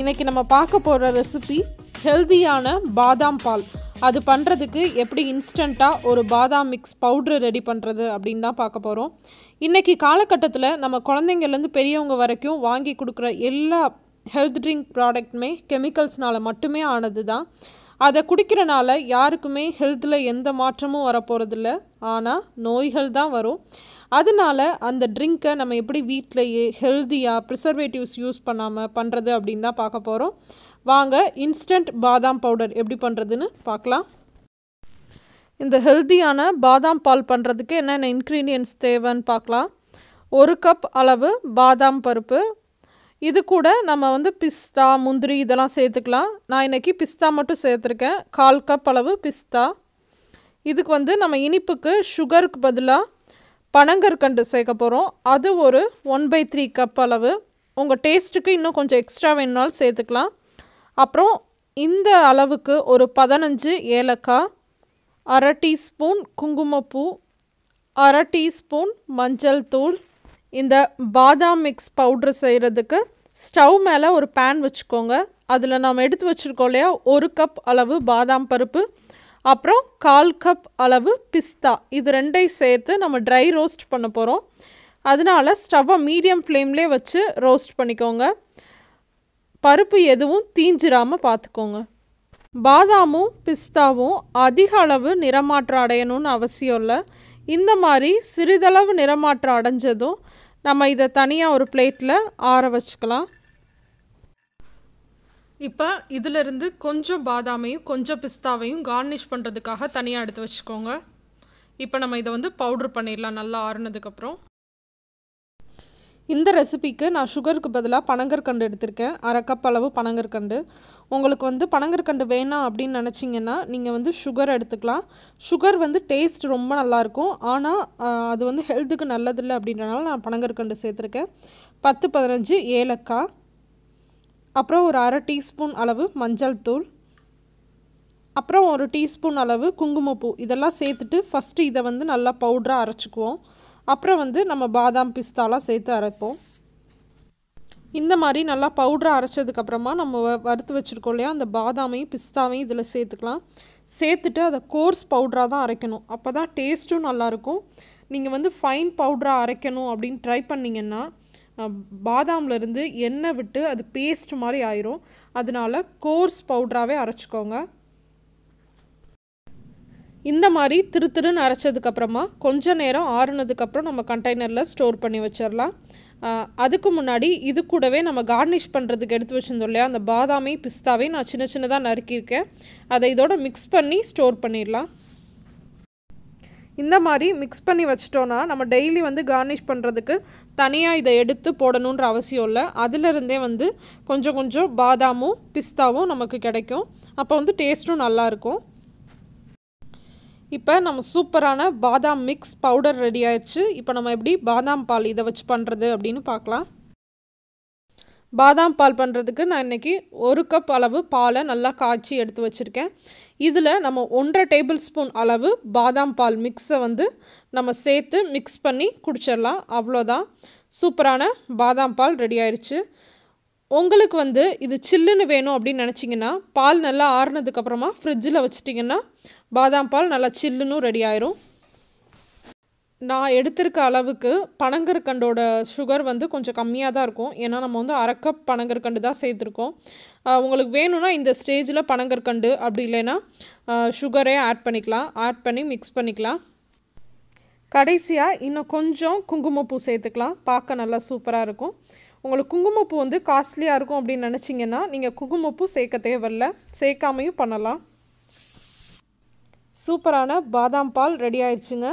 இன்றைக்கி நம்ம பார்க்க போகிற ரெசிபி ஹெல்தியான பாதாம் பால். அது பண்ணுறதுக்கு எப்படி இன்ஸ்டண்ட்டாக ஒரு பாதாம் மிக்ஸ் பவுட்ரு ரெடி பண்ணுறது அப்படின்னு தான் பார்க்க போகிறோம் இன்றைக்கி காலகட்டத்தில் நம்ம குழந்தைங்கள்லேருந்து பெரியவங்க வரைக்கும் வாங்கி கொடுக்குற எல்லா ஹெல்த் ட்ரிங்க் ப்ராடக்ட்டுமே கெமிக்கல்ஸ்னால் மட்டுமே ஆனது தான். அதை குடிக்கிறனால யாருக்குமே ஹெல்த்தில் எந்த மாற்றமும் வரப்போகிறதில்ல ஆனால் நோய்கள் தான் வரும். அதனால அந்த ட்ரிங்க்கை நம்ம எப்படி வீட்டிலையே ஹெல்த்தியாக ப்ரிசர்வேட்டிவ்ஸ் யூஸ் பண்ணாமல் பண்ணுறது அப்படின்னு தான் பார்க்க போகிறோம் வாங்க இன்ஸ்டன்ட் பாதாம் பவுடர் எப்படி பண்ணுறதுன்னு பார்க்கலாம். இந்த ஹெல்த்தியான பாதாம் பால் பண்ணுறதுக்கு என்னென்ன இன்க்ரீடியன்ஸ் தேவைன்னு பார்க்கலாம். ஒரு கப் அளவு பாதாம் பருப்பு இது கூட நம்ம வந்து பிஸ்தா முந்திரி இதெல்லாம் சேர்த்துக்கலாம். நான் இன்றைக்கி பிஸ்தா மட்டும் சேர்த்துருக்கேன். கால் கப் அளவு பிஸ்தா. இதுக்கு வந்து நம்ம இனிப்புக்கு சுகருக்கு பதிலாக பனங்கற்கண்டு சேர்க்க போகிறோம் அது ஒரு ஒன் பை த்ரீ கப் அளவு. உங்கள் டேஸ்ட்டுக்கு இன்னும் கொஞ்சம் எக்ஸ்ட்ரா வேணுனாலும் சேர்த்துக்கலாம். அப்புறம் இந்த அளவுக்கு ஒரு பதினஞ்சு ஏலக்காய் அரை டீஸ்பூன் குங்குமப்பூ அரை டீஸ்பூன் மஞ்சள் தூள் இந்த பாதாம் மிக்ஸ் பவுட்ரு செய்கிறதுக்கு ஸ்டவ் மேலே ஒரு பேன் வச்சுக்கோங்க. அதில் நம்ம எடுத்து வச்சுருக்கோம் இல்லையா? ஒரு கப் அளவு பாதாம் பருப்பு அப்புறம் கால் கப் அளவு பிஸ்தா. இது ரெண்டையும் சேர்த்து நம்ம ட்ரை ரோஸ்ட் பண்ண போகிறோம் அதனால ஸ்டவ்வை மீடியம் ஃப்ளேம்லேயே வச்சு ரோஸ்ட் பண்ணிக்கோங்க. பருப்பு எதுவும் தீஞ்சிராமல் பார்த்துக்கோங்க பாதாமும் பிஸ்தாவும் அதிக அளவு நிறமாற்றம் அடையணும்னு அவசியம் இல்லை. இந்த மாதிரி சிறிதளவு நிறமாற்றம் அடைஞ்சதும் நம்ம இதை தனியாக ஒரு பிளேட்டில் ஆற வச்சுக்கலாம். இப்போ இதிலிருந்து கொஞ்சம் பாதாமையும் கொஞ்சம் பிஸ்தாவையும் கார்னிஷ் பண்ணுறதுக்காக தனியாக எடுத்து வச்சுக்கோங்க. இப்போ நம்ம இதை வந்து பவுட்ரு பண்ணிடலாம் நல்லா ஆறுனதுக்கப்புறம். இந்த ரெசிபிக்கு நான் சுகருக்கு பதிலாக பனங்கற்கண்டு எடுத்திருக்கேன். அரை கப் அளவு பனங்கற்கண்டு. உங்களுக்கு வந்து பனங்கற்கண்டு வேணாம் அப்படின்னு நினச்சிங்கன்னா நீங்கள் வந்து சுகர் எடுத்துக்கலாம். சுகர் வந்து டேஸ்ட் ரொம்ப நல்லாயிருக்கும். ஆனால் அது வந்து ஹெல்த்துக்கு நல்லதில்லை அப்படின்றனால நான் பனங்கற்கண்டு சேர்த்துருக்கேன். பத்து பதினஞ்சு ஏலக்காய். அப்புறம் ஒரு அரை டீஸ்பூன் அளவு மஞ்சள் தூள். அப்புறம் ஒரு டீஸ்பூன் அளவு குங்குமப்பூ. இதெல்லாம் சேர்த்துட்டு ஃபஸ்ட்டு இதை வந்து நல்லா பவுட்ராக அரைச்சிக்குவோம். அப்புறம் வந்து நம்ம பாதாம் பிஸ்தாலாம் சேர்த்து அரைப்போம். இந்த மாதிரி நல்லா பவுடரை அரைச்சதுக்கப்புறமா நம்ம வ வறுத்து வச்சுருக்கோம் இல்லையா? அந்த பாதாமையும் பிஸ்தாவையும் இதில் சேர்த்துக்கலாம். சேர்த்துட்டு அதை கோர்ஸ் பவுடராக தான் அரைக்கணும். அப்போ தான் டேஸ்ட்டும் நல்லாயிருக்கும். நீங்கள் வந்து ஃபைன் பவுடராக அரைக்கணும் அப்படின்னு ட்ரை பண்ணிங்கன்னா பாதாம்லேருந்து எண்ணெய் விட்டு அது பேஸ்ட் மாதிரி ஆயிரும். அதனால கோர்ஸ் பவுட்ராகவே அரைச்சிக்கோங்க. இந்த மாதிரி திரு திருன்னு அரைச்சதுக்கப்புறமா கொஞ்ச நேரம் ஆறுனதுக்கப்புறம் நம்ம கண்டெய்னரில் ஸ்டோர் பண்ணி வச்சிடலாம். அதுக்கு முன்னாடி இது கூடவே நம்ம கார்னிஷ் பண்ணுறதுக்கு எடுத்து வச்சுருந்தோம் இல்லையா? அந்த பாதாமி பிஸ்தாவே நான் சின்ன சின்னதாக நறுக்கியிருக்கேன். அதை இதோட மிக்ஸ் பண்ணி ஸ்டோர் பண்ணிடலாம். இந்த மாதிரி மிக்ஸ் பண்ணி வச்சிட்டோன்னா நம்ம டெய்லி வந்து கார்னிஷ் பண்ணுறதுக்கு தனியாக இதை எடுத்து போடணுன்ற அவசியம் இல்லை. அதிலிருந்தே வந்து கொஞ்சம் கொஞ்சம் பாதாமும் பிஸ்தாவும் நமக்கு கிடைக்கும். அப்போ வந்து டேஸ்ட்டும் நல்லாயிருக்கும் இப்போ நம்ம சூப்பரான பாதாம் மிக்ஸ் பவுடர் ரெடி ஆயிடுச்சு. இப்போ நம்ம எப்படி பாதாம் பால் இதை வச்சு பண்ணுறது அப்படின்னு பார்க்கலாம். பாதாம் பால் பண்ணுறதுக்கு நான் இன்றைக்கி ஒரு கப் அளவு பாலை நல்லா காய்ச்சி எடுத்து வச்சுருக்கேன். இதில் நம்ம ஒன்றரை டேபிள் ஸ்பூன் அளவு பாதாம் பால் மிக்ஸை வந்து நம்ம சேர்த்து மிக்ஸ் பண்ணி குடிச்சிடலாம். அவ்வளோதான் சூப்பரான பாதாம் பால் ரெடி ஆயிடுச்சு உங்களுக்கு வந்து இது சில்லுன்னு வேணும் அப்படின்னு நினச்சிங்கன்னா பால் நல்லா ஆறுனதுக்கப்புறமா ஃப்ரிட்ஜில் வச்சிட்டிங்கன்னா பாதாம் பால் நல்லா சில்லுன்னு ரெடி ஆயிரும். நான் எடுத்திருக்க அளவுக்கு பனங்கற்கண்டோட சுகர் வந்து கொஞ்சம் கம்மியாக தான் இருக்கும். ஏன்னா நம்ம வந்து அரை கப் பனங்கற்கண்டு தான் சேர்த்துருக்கோம். உங்களுக்கு வேணும்னா இந்த ஸ்டேஜில் பனங்கற்கண்டு அப்படி இல்லைன்னா சுகரே ஆட் பண்ணிக்கலாம். ஆட் பண்ணி மிக்ஸ் பண்ணிக்கலாம். கடைசியாக இன்னும் கொஞ்சம் குங்குமப்பூ சேர்த்துக்கலாம். பார்க்க நல்லா சூப்பராக இருக்கும். உங்களுக்கு குங்குமப்பூ வந்து காஸ்ட்லியாக இருக்கும் அப்படின்னு நினச்சிங்கன்னா நீங்கள் குங்குமப்பூ சேர்க்க தேவையில்ல. சேர்க்காமையும் பண்ணலாம். சூப்பரான பாதாம் பால் ரெடி ஆயிடுச்சுங்க.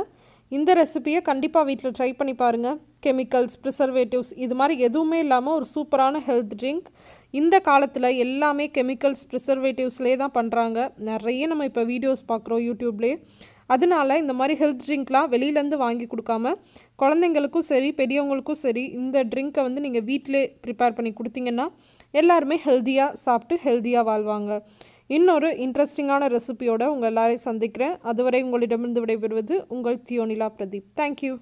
இந்த ரெசிபியை கண்டிப்பாக வீட்டில் ட்ரை பண்ணி பாருங்கள் கெமிக்கல்ஸ் ப்ரிசர்வேட்டிவ்ஸ் இது மாதிரி எதுவுமே இல்லாமல் ஒரு சூப்பரான ஹெல்த் ட்ரிங்க் இந்த காலத்தில் எல்லாமே கெமிக்கல்ஸ் ப்ரிசர்வேட்டிவ்ஸ்லேயே தான் பண்ணுறாங்க நிறைய நம்ம இப்போ வீடியோஸ் பார்க்குறோம் யூடியூப்லேயே அதனால இந்த மாதிரி ஹெல்த் ட்ரிங்க்லாம் வெளியிலேருந்து வாங்கி கொடுக்காம குழந்தைங்களுக்கும் சரி பெரியவங்களுக்கும் சரி இந்த ட்ரிங்க்கை வந்து நீங்கள் வீட்டிலே ப்ரிப்பேர் பண்ணி கொடுத்தீங்கன்னா எல்லாருமே ஹெல்த்தியாக சாப்பிட்டு ஹெல்த்தியாக வாழ்வாங்க. இன்னொரு இன்ட்ரெஸ்டிங்கான ரெசிபியோட உங்கள் எல்லாரையும் சந்திக்கிறேன். அதுவரை உங்களிடமிருந்து விடைபெறுவது உங்கள் தியோனிலா பிரதீப். தேங்க்யூ